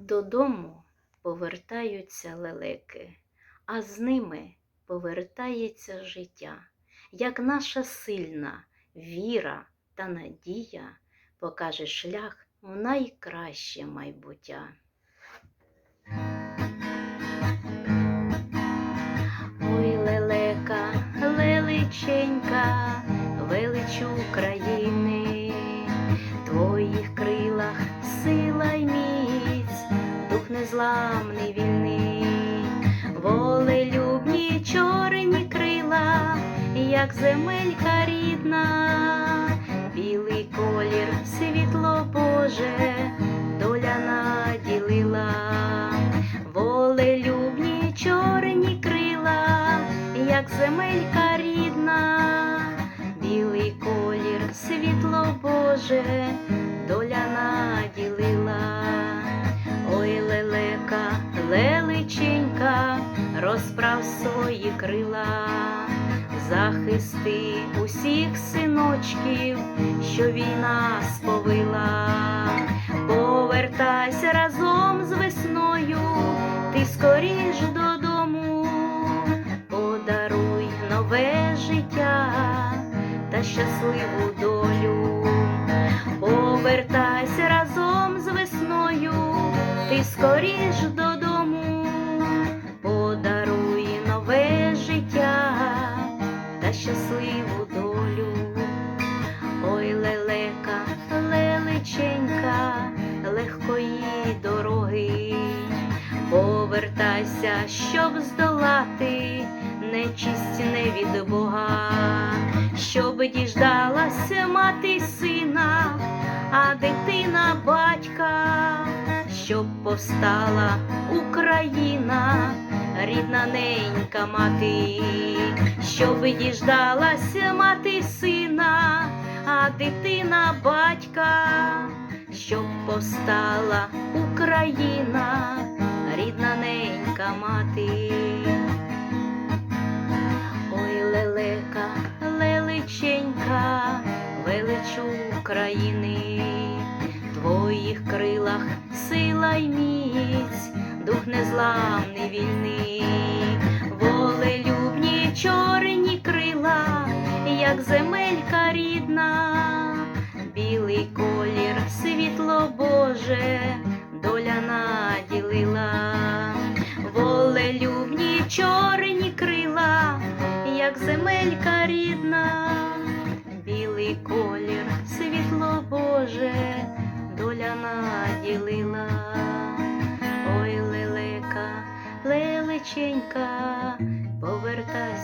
Додому повертаються лелеки, а з ними повертається життя, як наша сильна віра та надія покаже шлях в найкраще майбуття. Ой, лелека, леличенька, велич України, незламний вільний, волелюбні чорні крила, як земелька рідна, білий колір, світло Боже, доля наділила, волелюбні чорні крила, як земелька рідна, білий колір, світло Боже, свої крила, захисти усіх синочків, що війна сповила. Повертайся разом з весною, ти скоріш додому, подаруй нове життя та щасливу долю. Повертайся разом з весною, ти скоріш додому, щасливу долю. Ой, лелека, леличенька, легкої дороги, повертайся, щоб здолати нечисть не від Бога, щоб діждалася мати сина, а дитина батька, щоб повстала Україна, рідна ненька мати, щоб діждалася мати сина, а дитина батька, щоб повстала Україна, рідна ненька мати. Ой, лелека, леличенька, велич України, в твоїх крилах сила й міць, дух незламний вільний, волелюбні чорні крила, як земелька рідна, білий колір, світло Боже, доля наділила, волелюбні чорні крила, як земелька рідна, білий колір, світло Боже, доля наділила. Лелека, повертайся.